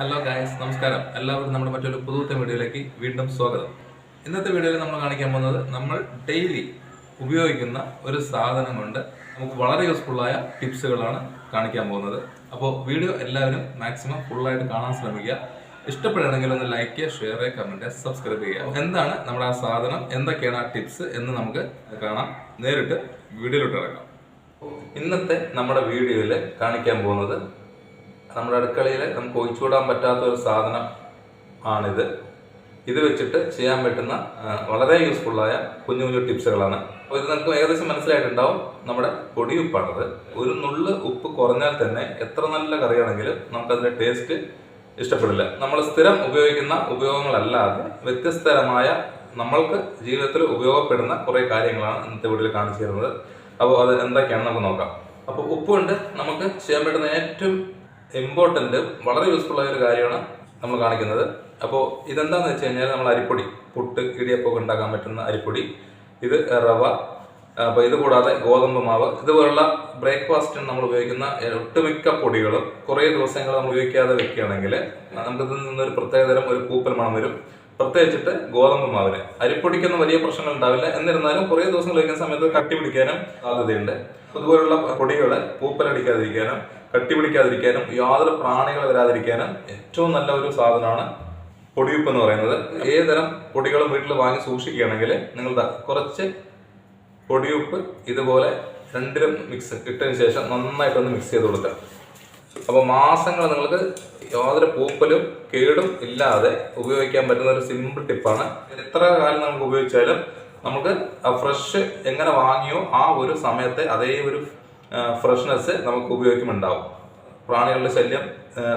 Hello guys നമസ്കാരം. എല്ലാവർക്കും നമ്മുടെ മറ്റൊരു പുതുത്തെ വീഡിയോയിലേക്ക് വീണ്ടും സ്വാഗതം. ഇന്നത്തെ വീഡിയോയിൽ നമ്മൾ കാണിക്കാൻ പോകുന്നത് നമ്മൾ ഡെയിലി ഉപയോഗിക്കുന്ന ഒരു സാധനം കൊണ്ട് നമുക്ക് വളരെ യൂസ്ഫുള്ളായ ടിപ്സുകളാണ് കാണിക്കാൻ പോകുന്നത്. അപ്പോൾ വീഡിയോ എല്ലാവരും മാക്സിമം ഫുള്ളായിട്ട് കാണാൻ ശ്രമിക്കുക. ഇഷ്ടപ്പെടുകയാണെങ്കിൽ ഒന്ന് ലൈക്ക് ചെയ്യുക ഷെയർ ചെയ്യുക കമന്റ് സബ്സ്ക്രൈബ് ചെയ്യുക. എന്താണ് നമ്മുടെ ആ സാധനം? എന്തൊക്കെയാണ് ആ ടിപ്സ് എന്ന് നമുക്ക് കാണാം. നേരിട്ട് വീഡിയോയിലോട്ട് ഇറക്കാം ഇന്നത്തെ നമ്മുടെ വീഡിയോയിൽ കാണിക്കാൻ പോകുന്നത് നമ്മുടെ അടുക്കളയിൽ നമുക്ക് ഒഴിച്ചുകൂടാൻ പറ്റാത്ത ഒരു സാധനം ആണിത്. ഇത് വെച്ചിട്ട് ചെയ്യാൻ പറ്റുന്ന വളരെ യൂസ്ഫുള്ളായ കുഞ്ഞു കുഞ്ഞു ടിപ്സുകളാണ്. അപ്പോൾ ഇത് നമുക്ക് ഏകദേശം മനസ്സിലായിട്ടുണ്ടാവും നമ്മുടെ പൊടിയുപ്പാണത് ഒരു നുള്ള് ഉപ്പ് കുറഞ്ഞാൽ തന്നെ എത്ര നല്ല കറിയാണെങ്കിലും നമുക്കതിന്റെ ടേസ്റ്റ് ഇഷ്ടപ്പെടില്ല. നമ്മൾ സ്ഥിരം ഉപയോഗിക്കുന്ന ഉപയോഗങ്ങളല്ലാതെ വ്യത്യസ്തരമായ നമ്മൾക്ക് ജീവിതത്തിൽ ഉപയോഗപ്പെടുന്ന കുറേ കാര്യങ്ങളാണ് ഇന്നത്തെ വീട്ടിൽ കാണിച്ചു തരുന്നത്. അപ്പോൾ അത് എന്തൊക്കെയാണെന്ന് നമുക്ക് നോക്കാം. അപ്പോൾ ഉപ്പ് കൊണ്ട് നമുക്ക് ചെയ്യാൻ പറ്റുന്ന ഏറ്റവും ഇമ്പോർട്ടന്റ് വളരെ യൂസ്ഫുൾ ആയ ഒരു കാര്യമാണ് നമ്മൾ കാണിക്കുന്നത്. അപ്പോൾ ഇതെന്താന്ന് വെച്ച് കഴിഞ്ഞാൽ നമ്മൾ അരിപ്പൊടി പുട്ട് ഇടിയപ്പൊക്കെ ഉണ്ടാക്കാൻ പറ്റുന്ന അരിപ്പൊടി ഇത് റവ അപ്പോൾ ഇത് കൂടാതെ ഗോതമ്പ് മാവ് ഇതുപോലുള്ള ബ്രേക്ക്ഫാസ്റ്റിന് നമ്മൾ ഉപയോഗിക്കുന്ന ഒട്ടുമിക്ക പൊടികളും കുറേ ദിവസങ്ങൾ നമ്മൾ ഉപയോഗിക്കാതെ വെക്കുകയാണെങ്കിൽ നമുക്കിതിൽ നിന്നൊരു പ്രത്യേകതരം ഒരു കൂപ്പൽ മണം വരും. പ്രത്യേകിച്ചിട്ട് ഗോതമ്പ് മാവിന്. അരിപ്പൊടിക്കൊന്നും വലിയ പ്രശ്നങ്ങൾ ഉണ്ടാവില്ല. എന്നിരുന്നാലും കുറേ ദിവസങ്ങൾ കഴിക്കുന്ന സമയത്ത് കട്ടി പിടിക്കാനും സാധ്യതയുണ്ട്. അതുപോലുള്ള പൊടികൾ പൂപ്പലടിക്കാതിരിക്കാനും കട്ടി പിടിക്കാതിരിക്കാനും യാതൊരു പ്രാണികൾ വരാതിരിക്കാനും ഏറ്റവും നല്ല ഒരു സാധനമാണ് പൊടിയുപ്പ് എന്ന് പറയുന്നത്. ഏതരം പൊടികളും വീട്ടിൽ വാങ്ങി സൂക്ഷിക്കുകയാണെങ്കിൽ നിങ്ങൾ കുറച്ച് പൊടിയുപ്പ് ഇതുപോലെ രണ്ടിലും മിക്സ് ഇട്ടതിന് ശേഷം നന്നായിട്ടൊന്ന് മിക്സ് ചെയ്ത് കൊടുക്കുക. അപ്പോൾ മാസങ്ങൾ നിങ്ങൾക്ക് യാതൊരു പൂപ്പലും കേടും ഇല്ലാതെ ഉപയോഗിക്കാൻ പറ്റുന്ന ഒരു സിമ്പിൾ ടിപ്പാണ് എത്ര കാലം നമുക്ക് ഉപയോഗിച്ചാലും നമുക്ക് ഫ്രഷ് എങ്ങനെ വാങ്ങിയോ ആ ഒരു സമയത്തെ അതേ ഒരു ഫ്രഷ്നെസ് നമുക്ക് ഉപയോഗിക്കുമുണ്ടാവും പ്രാണികളുടെ ശല്യം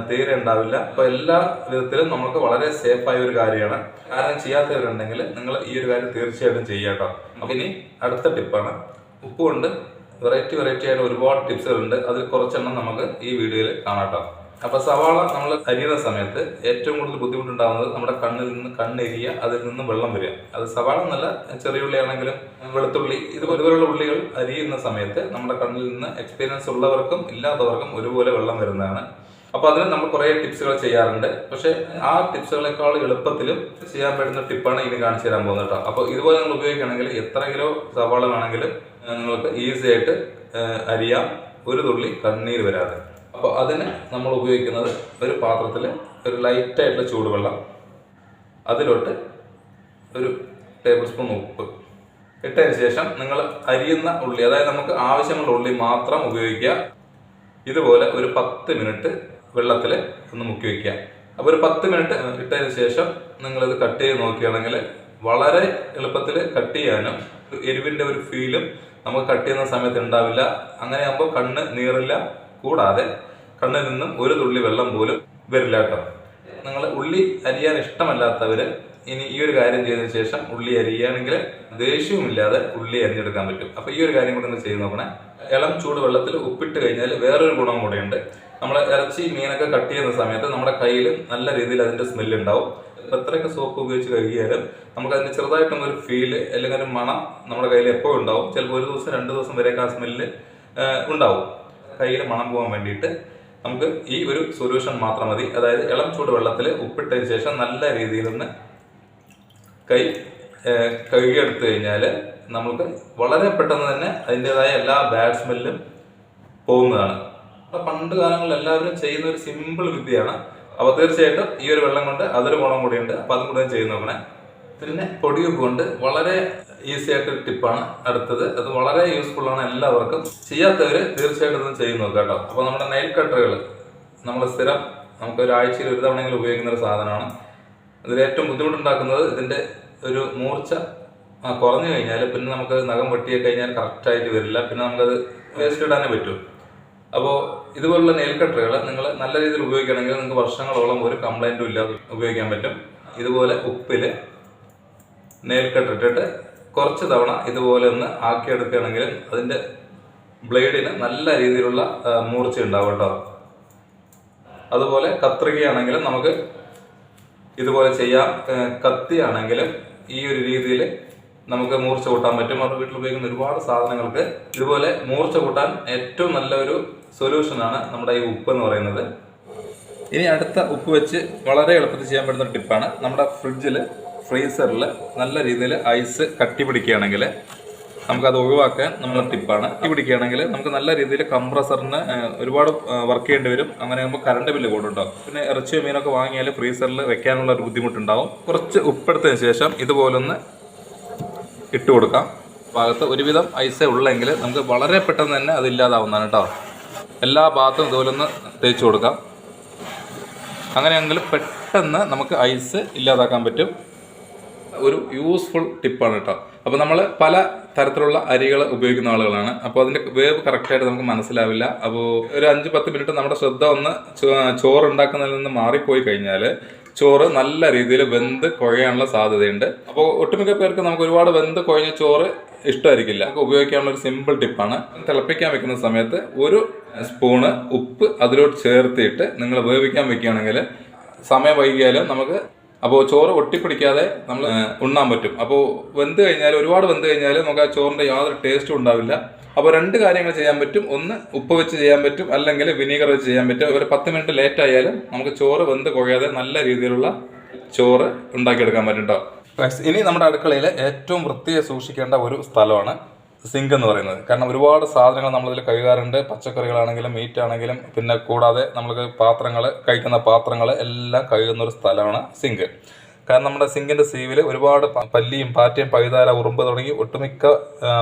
തീരെ ഉണ്ടാവില്ല. അപ്പോൾ എല്ലാ വിധത്തിലും നമുക്ക് വളരെ സേഫ് സേഫായ ഒരു കാര്യമാണ്. കാരണം ചെയ്യാത്തവരുണ്ടെങ്കിൽ നിങ്ങൾ ഈ ഒരു കാര്യം തീർച്ചയായിട്ടും ചെയ്യാട്ടോ അപ്പം ഇനി അടുത്ത ടിപ്പാണ് ഉപ്പ് കൊണ്ട് വെറൈറ്റി വെറൈറ്റി ആയിട്ട് ഒരുപാട് ടിപ്സുകളുണ്ട് അതിൽ കുറച്ചെണ്ണം നമുക്ക് ഈ വീഡിയോയിൽ കാണാം കേട്ടോ അപ്പൊ സവാള നമ്മൾ അരിയുന്ന സമയത്ത് ഏറ്റവും കൂടുതൽ ബുദ്ധിമുട്ടുണ്ടാകുന്നത് നമ്മുടെ കണ്ണിൽ നിന്ന് കണ്ണെരിയ അതിൽ നിന്ന് വെള്ളം വരിക. അത് സവാള നല്ല ചെറിയ ഉള്ളി ആണെങ്കിലും വെളുത്തുള്ളി ഇതുപോലുള്ള ഉള്ളികൾ അരിയുന്ന സമയത്ത് നമ്മുടെ കണ്ണിൽ നിന്ന് എക്സ്പീരിയൻസ് ഉള്ളവർക്കും ഇല്ലാത്തവർക്കും ഒരുപോലെ വെള്ളം വരുന്നതാണ്. അപ്പൊ അതിന് നമ്മൾ കുറെ ടിപ്സുകൾ ചെയ്യാറുണ്ട്. പക്ഷെ ആ ടിപ്സുകളെക്കാൾ എളുപ്പത്തിലും ചെയ്യാൻ പറ്റുന്ന ടിപ്പാണ് ഇനി കാണിച്ചു തരാൻ പോകുന്നത് കേട്ടോ. അപ്പൊ ഇതുപോലെ നിങ്ങൾ ഉപയോഗിക്കുകയാണെങ്കിൽ എത്ര കിലോ സവാള വേണമെങ്കിലും നിങ്ങൾക്ക് ഈസി ആയിട്ട് അരിയാം ഒരു തുള്ളി കണ്ണീർ വരാതെ. അപ്പോൾ അതിന് നമ്മൾ ഉപയോഗിക്കുന്നത് ഒരു പാത്രത്തിൽ ഒരു ലൈറ്റായിട്ടുള്ള ചൂടുവെള്ളം അതിലോട്ട് ഒരു ടേബിൾ സ്പൂൺ ഉപ്പ്. ഇട്ടതിന് ശേഷം നിങ്ങൾ അരിയുന്ന ഉള്ളി അതായത് നമുക്ക് ആവശ്യമുള്ള ഉള്ളി മാത്രം ഉപയോഗിക്കുക. ഇതുപോലെ ഒരു പത്ത് മിനിറ്റ് വെള്ളത്തിൽ ഒന്ന് മുക്കി വയ്ക്കുക അപ്പോൾ ഒരു പത്ത് മിനിറ്റ് ഇട്ടതിന് ശേഷം നിങ്ങളിത് കട്ട് ചെയ്ത് നോക്കുകയാണെങ്കിൽ വളരെ എളുപ്പത്തിൽ കട്ട് ചെയ്യാനും എരിവിന്റെ ഒരു ഫീലും നമുക്ക് കട്ട് ചെയ്യുന്ന സമയത്ത് ഉണ്ടാവില്ല. അങ്ങനെയാകുമ്പോൾ കണ്ണ് നീറില്ല. കൂടാതെ കണ്ണിൽ നിന്നും ഒരു തുള്ളി വെള്ളം പോലും വരില്ല കേട്ടോ നിങ്ങൾ ഉള്ളി അരിയാൻ ഇഷ്ടമല്ലാത്തവര് ഇനി ഈ ഒരു കാര്യം ചെയ്തതിനു ശേഷം ഉള്ളി അരിയുകയാണെങ്കിൽ ദേഷ്യവുമില്ലാതെ ഉള്ളി അരിഞ്ഞെടുക്കാൻ പറ്റും. അപ്പൊ ഈ ഒരു കാര്യം കൂടെ ഒന്ന് ചെയ്ത് നോക്കണേ. ഇളം ചൂട് വെള്ളത്തിൽ ഉപ്പിട്ട് കഴിഞ്ഞാൽ വേറൊരു ഗുണം കൂടെയുണ്ട്. നമ്മൾ ഇറച്ചി മീനൊക്കെ കട്ട് ചെയ്യുന്ന സമയത്ത് നമ്മുടെ കയ്യിൽ നല്ല രീതിയിൽ അതിന്റെ സ്മെല്ല് ഉണ്ടാവും. എത്രയൊക്കെ സോപ്പ് ഉപയോഗിച്ച് കഴുകിയാലും നമുക്ക് അതിന് ചെറുതായിട്ടൊന്നും ഒരു ഫീൽ അല്ലെങ്കിൽ ഒരു മണം നമ്മുടെ കയ്യിൽ എപ്പോഴും ഉണ്ടാവും. ചിലപ്പോൾ ഒരു ദിവസം രണ്ട് ദിവസം വരെയൊക്കെ ആ സ്മെല്ല് ഉണ്ടാവും. കയ്യിൽ മണം പോകാൻ വേണ്ടിയിട്ട്. നമുക്ക് ഈ ഒരു സൊല്യൂഷൻ മാത്രം മതി. അതായത് ഇളം ചൂടുവെള്ളത്തിൽ ഉപ്പിട്ടതിന് ശേഷം നല്ല രീതിയിൽ ഒന്ന് കൈ കഴുകിയെടുത്തു കഴിഞ്ഞാൽ നമുക്ക് വളരെ പെട്ടെന്ന് തന്നെ അതിന്റെതായ എല്ലാ ബാഡ് സ്മെല്ലും പോകുന്നതാണ്. അപ്പം പണ്ട് കാലങ്ങളിൽ എല്ലാവരും ചെയ്യുന്ന ഒരു സിമ്പിൾ വിദ്യയാണ്. അപ്പോൾ തീർച്ചയായിട്ടും ഈ ഒരു വെള്ളം കൊണ്ട് അതൊരു ഗുണം കൂടിയുണ്ട്. അപ്പോൾ അതും കൂടെ ചെയ്ത് നോക്കണേ. പിന്നെ പൊടിയുപ്പ് കൊണ്ട് വളരെ ഈസി ആയിട്ട് ടിപ്പാണ് അടുത്തത്. അത് വളരെ യൂസ്ഫുൾ ആണ് എല്ലാവർക്കും. ചെയ്യാത്തവര് തീർച്ചയായിട്ടും ചെയ്ത് നോക്കുക കേട്ടോ. അപ്പൊ നമ്മുടെ നെയിൽ കട്ടറുകൾ നമ്മൾ സ്ഥിരം നമുക്ക് ഒരാഴ്ചയിൽ ഒരു തവണയെങ്കിലും ഉപയോഗിക്കുന്ന ഒരു സാധനമാണ്. ഇതിൽ ഏറ്റവും ബുദ്ധിമുട്ടുണ്ടാക്കുന്നത് ഇതിന്റെ ഒരു മൂർച്ച കുറഞ്ഞു കഴിഞ്ഞാൽ പിന്നെ നമുക്ക് നഖം വെട്ടിയെ കഴിഞ്ഞാൽ കറക്റ്റ് ആയിട്ട് വരില്ല. പിന്നെ നമുക്കത് വേസ്റ്റ് ഇടാനേ പറ്റൂ. അപ്പോൾ ഇതുപോലുള്ള നെയിൽ കട്ടറുകൾ നിങ്ങൾ നല്ല രീതിയിൽ ഉപയോഗിക്കുകയാണെങ്കിൽ നിങ്ങൾക്ക് വർഷങ്ങളോളം ഒരു കംപ്ലൈന്റും ഇല്ലാതെ ഉപയോഗിക്കാൻ പറ്റും. ഇതുപോലെ ഉപ്പിൽ നെയിൽ കട്ടർ ഇട്ടിട്ട് കുറച്ച് തവണ ഇതുപോലെ ഒന്ന് ആക്കിയെടുക്കുകയാണെങ്കിൽ അതിന്റെ ബ്ലേഡിന് നല്ല രീതിയിലുള്ള മൂർച്ച ഉണ്ടാവും കേട്ടോ. അതുപോലെ കത്രികയാണെങ്കിലും നമുക്ക് ഇതുപോലെ ചെയ്യാം. കത്തിയാണെങ്കിലും ഈ ഒരു രീതിയിൽ നമുക്ക് മൂർച്ച കൂട്ടാൻ പറ്റും. നമ്മുടെ വീട്ടിൽ ഉപയോഗിക്കുന്ന ഒരുപാട് സാധനങ്ങൾക്ക് ഇതുപോലെ മൂർച്ച കൂട്ടാൻ ഏറ്റവും നല്ലൊരു സൊല്യൂഷനാണ് നമ്മുടെ ഈ ഉപ്പ് എന്ന് പറയുന്നത്. ഇനി അടുത്ത ഉപ്പ് വെച്ച് വളരെ എളുപ്പത്തിൽ ചെയ്യാൻ പറ്റുന്ന ടിപ്പാണ് നമ്മുടെ ഫ്രിഡ്ജിൽ ഫ്രീസറിൽ നല്ല രീതിയിൽ ഐസ് കട്ടി പിടിക്കുകയാണെങ്കിൽ നമുക്കത് ഒഴിവാക്കാൻ നമ്മളെ ടിപ്പാണ്. കട്ടി പിടിക്കുകയാണെങ്കിൽ നമുക്ക് നല്ല രീതിയിൽ കംപ്രസറിന് ഒരുപാട് വർക്ക് ചെയ്യേണ്ടി വരും. അങ്ങനെ ആകുമ്പോൾ കറണ്ട് ബില്ല് കൂടുണ്ടാവും പിന്നെ ഇറച്ചി മീനൊക്കെ വാങ്ങിയാൽ ഫ്രീസറിൽ വെക്കാനുള്ള ഒരു ബുദ്ധിമുട്ടുണ്ടാവും. കുറച്ച് ഉപ്പെടുത്തതിന് ശേഷം ഇതുപോലൊന്ന് ഇട്ട് കൊടുക്കാം. ഭാഗത്ത് ഒരുവിധം ഐസേ ഉള്ളെങ്കിൽ നമുക്ക് വളരെ പെട്ടെന്ന് തന്നെ അത് ഇല്ലാതാവുന്നതാണ് കേട്ടോ എല്ലാ ഭാഗത്തും ഇതുപോലൊന്ന് തേച്ച് കൊടുക്കാം. അങ്ങനെയാണെങ്കിൽ പെട്ടെന്ന് നമുക്ക് ഐസ് ഇല്ലാതാക്കാൻ പറ്റും. ഒരു യൂസ്ഫുൾ ടിപ്പാണ് കേട്ടോ അപ്പോൾ നമ്മൾ പല തരത്തിലുള്ള അരികൾ ഉപയോഗിക്കുന്ന ആളുകളാണ്. അപ്പോൾ അതിന്റെ വേവ് കറക്റ്റായിട്ട് നമുക്ക് മനസ്സിലാവില്ല. അപ്പോൾ ഒരു അഞ്ച് പത്ത് മിനിറ്റ് നമ്മുടെ ശ്രദ്ധ ഒന്ന് ചോറ് ഉണ്ടാക്കുന്നതിൽ നിന്ന് മാറിപ്പോയി കഴിഞ്ഞാൽ ചോറ് നല്ല രീതിയിൽ വെന്ത് കുഴയാനുള്ള സാധ്യതയുണ്ട്. അപ്പോൾ ഒട്ടുമിക്ക പേർക്ക് നമുക്ക് ഒരുപാട് വെന്ത് കുഴഞ്ഞ ചോറ് ഇഷ്ടമായിരിക്കില്ല ഉപയോഗിക്കാനുള്ള ഒരു സിമ്പിൾ ടിപ്പാണ് തിളപ്പിക്കാൻ വെക്കുന്ന സമയത്ത് ഒരു സ്പൂണ് ഉപ്പ് അതിലോട്ട് ചേർത്തിട്ട് നിങ്ങൾ വേവിക്കാൻ വെക്കുകയാണെങ്കിൽ സമയം വൈകിയാലും നമുക്ക് അപ്പോൾ ചോറ് ഒട്ടിപ്പിടിക്കാതെ നമ്മൾ ഉണ്ണാൻ പറ്റും. അപ്പോൾ വെന്ത് കഴിഞ്ഞാൽ ഒരുപാട് വെന്ത് കഴിഞ്ഞാൽ നമുക്ക് ആ ചോറിന്റെ യാതൊരു ടേസ്റ്റും ഉണ്ടാവില്ല. അപ്പോൾ രണ്ട് കാര്യങ്ങൾ ചെയ്യാൻ പറ്റും. ഒന്ന് ഉപ്പ് വെച്ച് ചെയ്യാൻ പറ്റും. അല്ലെങ്കിൽ വിനീഗർ വെച്ച് ചെയ്യാൻ പറ്റും. ഒരു പത്ത് മിനിറ്റ് ലേറ്റ് ആയാലും നമുക്ക് ചോറ് വെന്ത് കുഴയാതെ നല്ല രീതിയിലുള്ള ചോറ് ഉണ്ടാക്കിയെടുക്കാൻ പറ്റും കേട്ടോ ഇനി നമ്മുടെ അടുക്കളയിൽ ഏറ്റവും വൃത്തിയെ സൂക്ഷിക്കേണ്ട ഒരു സ്ഥലമാണ് സിങ്ക് എന്ന് പറയുന്നത്. കാരണം ഒരുപാട് സാധനങ്ങൾ നമ്മളിതിൽ കഴുകാറുണ്ട്. പച്ചക്കറികളാണെങ്കിലും മീറ്റ് ആണെങ്കിലും പിന്നെ കൂടാതെ നമ്മൾക്ക് പാത്രങ്ങൾ കഴിക്കുന്ന പാത്രങ്ങൾ എല്ലാം കഴുകുന്ന ഒരു സ്ഥലമാണ് സിങ്ക് കാരണം നമ്മുടെ സിങ്കിന്റെ സീവിൽ ഒരുപാട് പല്ലിയും പാറ്റയും പഴുതാര ഉറുമ്പ് തുടങ്ങി ഒട്ടുമിക്ക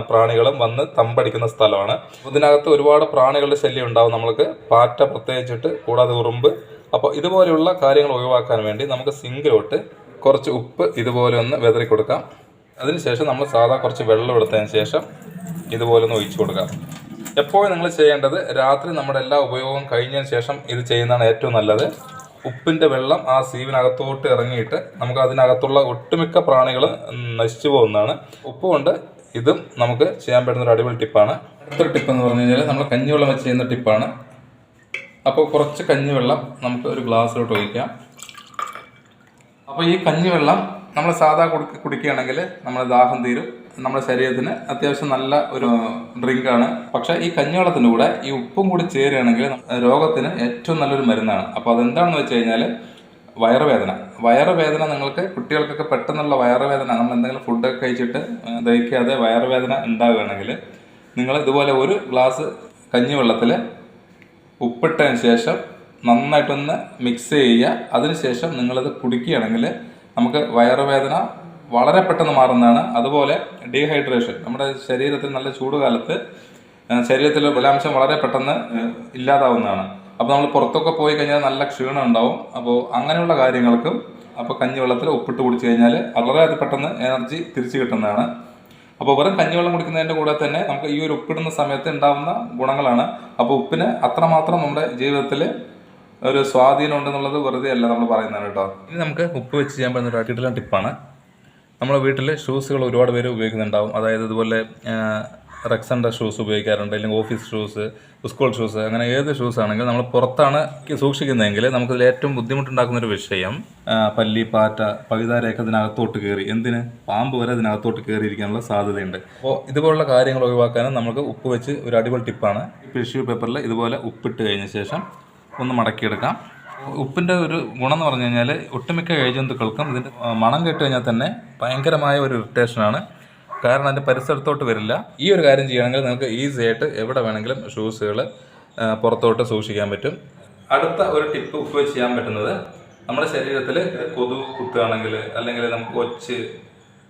പ്രാണികളും വന്ന് തമ്പടിക്കുന്ന സ്ഥലമാണ്. ഇതിനകത്ത് ഒരുപാട് പ്രാണികളുടെ ശല്യം ഉണ്ടാവും നമ്മൾക്ക്. പാറ്റ പ്രത്യേകിച്ചിട്ട് കൂടാതെ ഉറുമ്പ്. അപ്പോൾ ഇതുപോലെയുള്ള കാര്യങ്ങൾ ഒഴിവാക്കാൻ വേണ്ടി നമുക്ക് സിങ്കിലോട്ട് കുറച്ച് ഉപ്പ് ഇതുപോലെ ഒന്ന് വെതറി കൊടുക്കാം അതിനുശേഷം നമ്മൾ സാധാ കുറച്ച് വെള്ളം എടുത്തതിന് ശേഷം ഇതുപോലെ ഒന്ന് ഒഴിച്ചു കൊടുക്കാം. എപ്പോഴും നിങ്ങൾ ചെയ്യേണ്ടത് രാത്രി നമ്മുടെ എല്ലാ ഉപയോഗവും കഴിഞ്ഞതിന് ശേഷം ഇത് ചെയ്യുന്നതാണ് ഏറ്റവും നല്ലത്. ഉപ്പിന്റെ വെള്ളം ആ സീവിനകത്തോട്ട് ഇറങ്ങിയിട്ട് നമുക്ക് അതിനകത്തുള്ള ഒട്ടുമിക്ക പ്രാണികൾ നശിച്ചു പോകുന്നതാണ്. ഉപ്പ് കൊണ്ട് ഇതും നമുക്ക് ചെയ്യാൻ പറ്റുന്ന ഒരു അടിപൊളി ടിപ്പാണ്. അടുത്തൊരു ടിപ്പ് എന്ന് പറഞ്ഞു കഴിഞ്ഞാൽ നമ്മൾ കഞ്ഞിവെള്ളം വെച്ച് ചെയ്യുന്ന ടിപ്പാണ്. അപ്പോൾ കുറച്ച് കഞ്ഞിവെള്ളം നമുക്ക് ഒരു ഗ്ലാസ്സിലോട്ട് ഒഴിക്കാം. അപ്പോൾ ഈ കഞ്ഞിവെള്ളം നമ്മൾ സാധാ കുടി കുടിക്കുകയാണെങ്കിൽ നമ്മുടെ ദാഹം തീരും. നമ്മുടെ ശരീരത്തിന് അത്യാവശ്യം നല്ല ഒരു ഡ്രിങ്കാണ് പക്ഷേ ഈ കഞ്ഞിവെള്ളത്തിന്റെ കൂടെ ഈ ഉപ്പും കൂടി ചേരുകയാണെങ്കിൽ രോഗത്തിന് ഏറ്റവും നല്ലൊരു മരുന്നാണ്. അപ്പോൾ അതെന്താണെന്ന് വെച്ച് കഴിഞ്ഞാൽ വയറുവേദന. വയറുവേദന നിങ്ങൾക്ക് കുട്ടികൾക്കൊക്കെ പെട്ടെന്നുള്ള വയറുവേദന നമ്മൾ എന്തെങ്കിലും ഫുഡൊക്കെ കഴിച്ചിട്ട് ദഹിക്കാതെ വയറുവേദന ഉണ്ടാവുകയാണെങ്കിൽ നിങ്ങൾ ഇതുപോലെ ഒരു ഗ്ലാസ് കഞ്ഞിവെള്ളത്തിൽ ഉപ്പിട്ടതിന് ശേഷം നന്നായിട്ടൊന്ന് മിക്സ് ചെയ്യുക. അതിനുശേഷം നിങ്ങളത് കുടിക്കുകയാണെങ്കിൽ നമുക്ക് വയറുവേദന വളരെ പെട്ടെന്ന് മാറുന്നതാണ്. അതുപോലെ ഡീഹൈഡ്രേഷൻ നമ്മുടെ ശരീരത്തിൽ നല്ല ചൂടുകാലത്ത് ശരീരത്തിലെ ബലാംശം വളരെ പെട്ടെന്ന് ഇല്ലാതാവുന്നതാണ്. അപ്പോൾ നമ്മൾ പുറത്തൊക്കെ പോയി കഴിഞ്ഞാൽ നല്ല ക്ഷീണം ഉണ്ടാവും. അപ്പോൾ അങ്ങനെയുള്ള കാര്യങ്ങൾക്കും അപ്പോൾ കഞ്ഞിവെള്ളത്തിൽ ഉപ്പിട്ട് കുടിച്ചു കഴിഞ്ഞാൽ വളരെ പെട്ടെന്ന് എനർജി തിരിച്ചു കിട്ടുന്നതാണ്. അപ്പോൾ വെറും കഞ്ഞിവെള്ളം കുടിക്കുന്നതിന്റെ കൂടെ തന്നെ നമുക്ക് ഈ ഒരു ഉപ്പിടുന്ന സമയത്ത് ഉണ്ടാവുന്ന ഗുണങ്ങളാണ്. അപ്പോൾ ഉപ്പിന് അത്രമാത്രം നമ്മുടെ ജീവിതത്തിൽ ഒരു സ്വാധീനം ഉണ്ടെന്നുള്ളത് വെറുതെ അല്ല നമ്മൾ പറയുന്നത് കേട്ടോ. ഇനി നമുക്ക് ഉപ്പ് വെച്ച് ചെയ്യാൻ പറ്റുന്ന ഒരു കിട്ടുന്ന ടിപ്പാണ്. നമ്മുടെ വീട്ടിൽ ഷൂസുകൾ ഒരുപാട് പേര് ഉപയോഗിക്കുന്നുണ്ടാവും. അതായത് ഇതുപോലെ റെക്സന്റെ ഷൂസ് ഉപയോഗിക്കാറുണ്ട് അല്ലെങ്കിൽ ഓഫീസ് ഷൂസ് സ്കൂൾ ഷൂസ് അങ്ങനെ ഏത് ഷൂസ് ആണെങ്കിലും നമ്മൾ പുറത്താണ് സൂക്ഷിക്കുന്നതെങ്കിൽ നമുക്കിതിൽ ഏറ്റവും ബുദ്ധിമുട്ടുണ്ടാക്കുന്ന ഒരു വിഷയം പല്ലി പാറ്റ പഴുതാരയൊക്കെ ഇതിനകത്തോട്ട് കയറി. എന്തിന്? പാമ്പ് വരെ ഇതിനകത്തോട്ട് കയറിയിരിക്കാനുള്ള സാധ്യതയുണ്ട്. അപ്പോൾ ഇതുപോലുള്ള കാര്യങ്ങൾ ഒഴിവാക്കാനും നമുക്ക് ഉപ്പ് വെച്ച് ഒരു അടിപൊളി ടിപ്പാണ്. ടിഷ്യൂ പേപ്പറിൽ ഇതുപോലെ ഉപ്പിട്ട് കഴിഞ്ഞ ശേഷം ഒന്ന് മടക്കിയെടുക്കാം. ഉപ്പിന്റെ ഒരു ഗുണം എന്ന് പറഞ്ഞു കഴിഞ്ഞാൽ ഒട്ടുമിക്ക ഏജന്തുക്കൾക്കും ഇതിന്റെ മണം കേട്ട് കഴിഞ്ഞാൽ തന്നെ ഭയങ്കരമായ ഒരു ഇറിറ്റേഷനാണ് കാരണം അതിന്റെ പരിസരത്തോട്ട് വരില്ല. ഈ ഒരു കാര്യം ചെയ്യുകയാണെങ്കിൽ നിങ്ങൾക്ക് ഈസി ആയിട്ട് എവിടെ വേണമെങ്കിലും ഷൂസുകൾ പുറത്തോട്ട് സൂക്ഷിക്കാൻ പറ്റും. അടുത്ത ഒരു ടിപ്പ് ഉപ്പ് ചെയ്യാൻ പറ്റുന്നത് നമ്മുടെ ശരീരത്തിൽ കൊതു കുത്തുകയാണെങ്കിൽ അല്ലെങ്കിൽ നമുക്ക് ഒച്ച്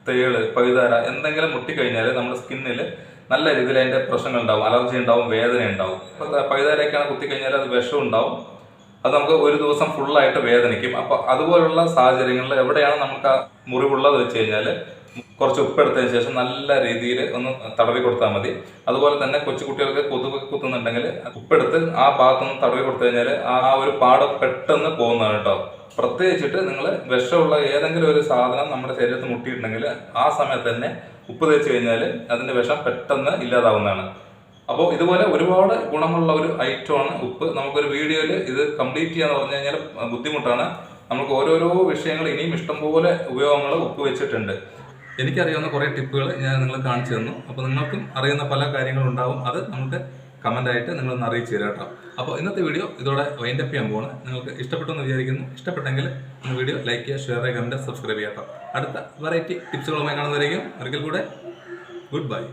തേൾ പഴുതാര എന്തെങ്കിലും മുട്ടിക്കഴിഞ്ഞാൽ നമ്മുടെ സ്കിന്നിൽ നല്ല രീതിയിൽ അതിന്റെ പ്രശ്നങ്ങൾ ഉണ്ടാവും അലർജി ഉണ്ടാവും വേദന ഉണ്ടാവും. കുത്തി കുത്തിക്കഴിഞ്ഞാൽ അത് വിഷം ഉണ്ടാവും അത് നമുക്ക് ഒരു ദിവസം ഫുള്ളായിട്ട് വേദനിക്കും. അപ്പോൾ അതുപോലുള്ള സാഹചര്യങ്ങളിൽ എവിടെയാണ് നമുക്ക് ആ മുറിവുള്ളത് വെച്ച് കഴിഞ്ഞാൽ കുറച്ച് ഉപ്പെടുത്തതിന് ശേഷം നല്ല രീതിയിൽ ഒന്ന് തടവി കൊടുത്താൽ മതി. അതുപോലെ തന്നെ കൊച്ചു കുട്ടികൾക്ക് കൊതുക് കുത്തുന്നുണ്ടെങ്കിൽ ഉപ്പെടുത്ത് ആ ഭാഗത്തൊന്ന് തടവി കൊടുത്തു കഴിഞ്ഞാൽ ആ ഒരു പാട് പെട്ടെന്ന് പോകുന്നതാണ് കേട്ടോ. പ്രത്യേകിച്ചിട്ട് നിങ്ങൾ വിഷമുള്ള ഏതെങ്കിലും ഒരു സാധനം നമ്മുടെ ശരീരത്തിൽ മുട്ടിയിട്ടുണ്ടെങ്കിൽ ആ സമയത്ത് തന്നെ ഉപ്പ് തേച്ച് കഴിഞ്ഞാൽ അതിന്റെ വിഷം പെട്ടെന്ന് ഇല്ലാതാവുന്നതാണ്. അപ്പോൾ ഇതുപോലെ ഒരുപാട് ഗുണമുള്ള ഒരു ഐറ്റമാണ് ഉപ്പ്. നമുക്കൊരു വീഡിയോയിൽ ഇത് കംപ്ലീറ്റ് ചെയ്യാന്ന് പറഞ്ഞു കഴിഞ്ഞാൽ ബുദ്ധിമുട്ടാണ്. നമുക്ക് ഓരോരോ വിഷയങ്ങൾ ഇനിയും ഇഷ്ടംപോലെ ഉപയോഗങ്ങൾ ഉപ്പ് വെച്ചിട്ടുണ്ട്. എനിക്കറിയാവുന്ന കുറേ ടിപ്പുകൾ ഞാൻ നിങ്ങൾ കാണിച്ചു തന്നു. അപ്പോൾ നിങ്ങൾക്കും അറിയുന്ന പല കാര്യങ്ങളും ഉണ്ടാവും. അത് നമുക്ക് കമന്റായിട്ട് നിങ്ങളൊന്ന് അറിയിച്ചു തരാം കേട്ടോ. അപ്പോൾ ഇന്നത്തെ വീഡിയോ ഇതോടെ വൈൻഡപ്പ് ചെയ്യാൻ പോവാണ്. നിങ്ങൾക്ക് ഇഷ്ടപ്പെട്ടെന്ന് വിചാരിക്കുന്നു. ഇഷ്ടപ്പെട്ടെങ്കിൽ ഈ വീഡിയോ ലൈക്ക് ചെയ്യുക ഷെയർ ചെയ്യുക കമന്റ് സബ്സ്ക്രൈബ് ചെയ്യാം കേട്ടോ. അടുത്ത വെറൈറ്റി ടിപ്സുകളുമായി കാണുന്നവരേക്കും. ഒരിക്കൽ കൂടെ ഗുഡ് ബൈ